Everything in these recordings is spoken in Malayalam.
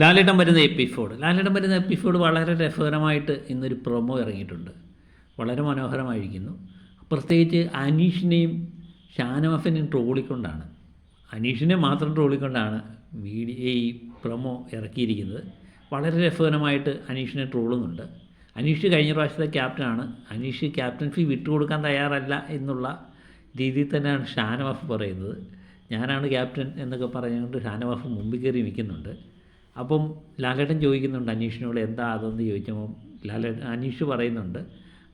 ലാലേട്ടൻ വരുന്ന എപ്പിസോഡ് ലാലേട്ടൻ വരുന്ന എപ്പിസോഡ് വളരെ രസകരമായിട്ട് ഇന്നൊരു പ്രൊമോ ഇറങ്ങിയിട്ടുണ്ട്. വളരെ മനോഹരമായിരിക്കുന്നു. പ്രത്യേകിച്ച് അനീഷിനെയും ഷാനവാസിനെയും ട്രോളിക്കൊണ്ടാണ്. അനീഷിനെ മാത്രം ട്രോളിക്കൊണ്ടാണ് വീഡിയോ ഈ പ്രൊമോ ഇറക്കിയിരിക്കുന്നത്. വളരെ രസകരമായിട്ട് അനീഷിനെ ട്രോളുന്നുണ്ട്. അനീഷ് കഴിഞ്ഞ പ്രാവശ്യത്തെ ക്യാപ്റ്റനാണ്. അനീഷ് ക്യാപ്റ്റൻസി വിട്ടുകൊടുക്കാൻ തയ്യാറല്ല എന്നുള്ള രീതിയിൽ തന്നെയാണ് ഷാനവാസ് പറയുന്നത്. ഞാനാണ് ക്യാപ്റ്റൻ എന്നൊക്കെ പറഞ്ഞുകൊണ്ട് ഷാനവാസ് മുമ്പിൽ കയറി നിൽക്കുന്നുണ്ട്. അപ്പം ലാലേട്ടൻ ചോദിക്കുന്നുണ്ട് അനീഷിനോട് എന്താ അതെന്ന് ചോദിച്ചപ്പോൾ ലാലേട്ടൻ അനീഷ് പറയുന്നുണ്ട്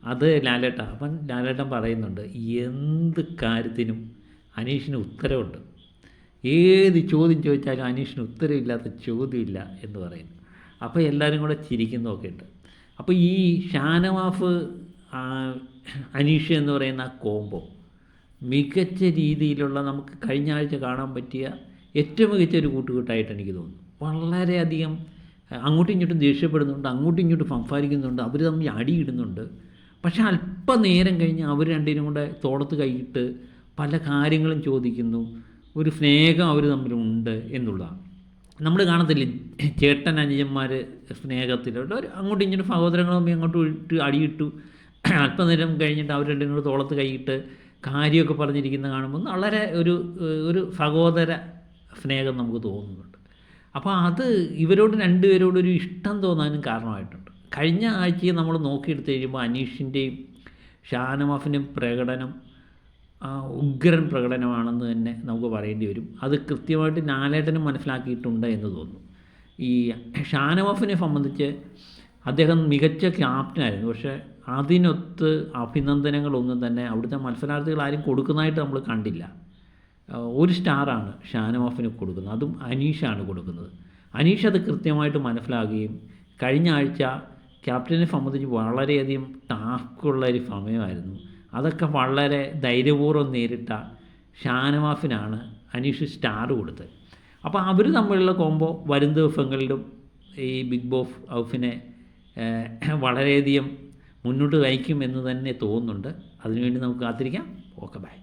അത് ലാലേട്ട. അപ്പം ലാലേട്ടൻ പറയുന്നുണ്ട് എന്ത് കാര്യത്തിനും അനീഷിന് ഉത്തരവുണ്ട്. ഏത് ചോദ്യം ചോദിച്ചാലും അനീഷിന് ഉത്തരവില്ലാത്ത ചോദ്യമില്ല എന്ന് പറയുന്നു. അപ്പോൾ എല്ലാവരും കൂടെ ചിരിക്കുന്നതൊക്കെ ഉണ്ട്. അപ്പോൾ ഈ ഷാനവാഫ് അനീഷ് എന്ന് പറയുന്ന ആ കോംബോ മികച്ച രീതിയിലുള്ള നമുക്ക് കഴിഞ്ഞ ആഴ്ച കാണാൻ പറ്റിയ ഏറ്റവും മികച്ച ഒരു കൂട്ടുകൂട്ടായിട്ട് എനിക്ക് തോന്നുന്നു. വളരെയധികം അങ്ങോട്ടും ഇങ്ങോട്ടും ദേഷ്യപ്പെടുന്നുണ്ട് അങ്ങോട്ടും ഇങ്ങോട്ടും സംസാരിക്കുന്നുണ്ട് അവർ തമ്മിൽ അടിയിടുന്നുണ്ട്. പക്ഷേ അല്പനേരം കഴിഞ്ഞ് അവർ രണ്ടിനും കൂടെ തോളത്ത് കൈയിട്ട് പല കാര്യങ്ങളും ചോദിക്കുന്നു. ഒരു സ്നേഹം അവർ തമ്മിലുണ്ട് എന്നുള്ളതാണ്. നമ്മൾ കാണത്തില്ലേ ചേട്ടൻ അനുജന്മാർ സ്നേഹത്തിലോട്ട് ഒരു അങ്ങോട്ടും ഇങ്ങോട്ടും സഹോദരങ്ങൾ തമ്മിൽ അങ്ങോട്ടും ഇട്ട് അടിയിട്ടു അല്പനേരം കഴിഞ്ഞിട്ട് അവർ രണ്ടും കൂടെ തോളത്ത് കൈയിട്ട് കാര്യമൊക്കെ പറഞ്ഞിരിക്കുന്ന കാണുമ്പോൾ വളരെ ഒരു ഒരു സഹോദര സ്നേഹം നമുക്ക് തോന്നുന്നുണ്ട്. അപ്പോൾ അത് ഇവരോട് രണ്ടുപേരോടൊരു ഇഷ്ടം തോന്നാനും കാരണമായിട്ടുണ്ട്. കഴിഞ്ഞ ആഴ്ചയെ നമ്മൾ നോക്കിയെടുത്ത് കഴിയുമ്പോൾ അനീഷിന്റെയും ഷാനവാഫിന്റെയും പ്രകടനം ഉഗ്രൻ പ്രകടനമാണെന്ന് തന്നെ നമുക്ക് പറയേണ്ടി വരും. അത് കൃത്യമായിട്ട് നാലേട്ടനും മനസ്സിലാക്കിയിട്ടുണ്ട് എന്ന് തോന്നുന്നു. ഈ ഷാനവാഫിനെ സംബന്ധിച്ച് അദ്ദേഹം മികച്ച ക്യാപ്റ്റനായിരുന്നു. പക്ഷേ അതിനൊത്ത് അഭിനന്ദനങ്ങളൊന്നും തന്നെ അവിടുത്തെ മത്സരാർത്ഥികൾ ആരും കൊടുക്കുന്നതായിട്ട് നമ്മൾ കണ്ടില്ല. ഒരു സ്റ്റാറാണ് ഷാനവാഫിന് കൊടുക്കുന്നത്. അതും അനീഷാണ് കൊടുക്കുന്നത്. അനീഷ് അത് കൃത്യമായിട്ട് മനസ്സിലാകുകയും കഴിഞ്ഞ ആഴ്ച ക്യാപ്റ്റനെ സംബന്ധിച്ച് വളരെയധികം ടാസ്ക്കുള്ള ഒരു സമയമായിരുന്നു. അതൊക്കെ വളരെ ധൈര്യപൂർവം നേരിട്ട ഷാനവാഫിനാണ് അനീഷ് സ്റ്റാർ കൊടുത്തത്. അപ്പോൾ അവർ തമ്മിലുള്ള കോമ്പോ വരും ദിവസങ്ങളിലും ഈ ബിഗ് ബോസ് ഹൗസിനെ വളരെയധികം മുന്നോട്ട് നയിക്കും എന്ന് തന്നെ തോന്നുന്നുണ്ട്. അതിനുവേണ്ടി നമുക്ക് കാത്തിരിക്കാം. Okay bye.